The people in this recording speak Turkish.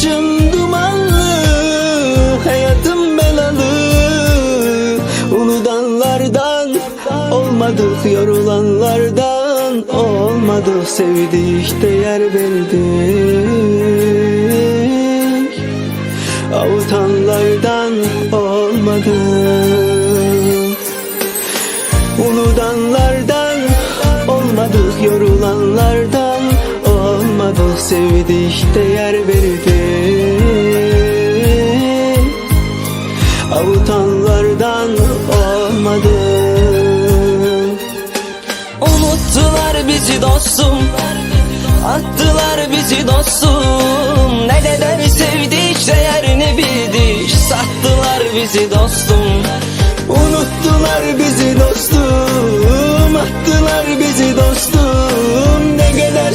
Başım dumanlı Hayatım belalı. Uludanlardan Olmadık yorulanlardan Olmadık. Sevdik değer verdik. Avutanlardan olmadık. Uludanlardan olmadık yorulanlardan olmadık. Sevdik değer verdik bizi dostum. Attılar bizi dostum. Ne kadar sevdik değerini bildik Sattılar bizi dostum. Unuttular bizi dostum. Attılar bizi dostum. Ne kadar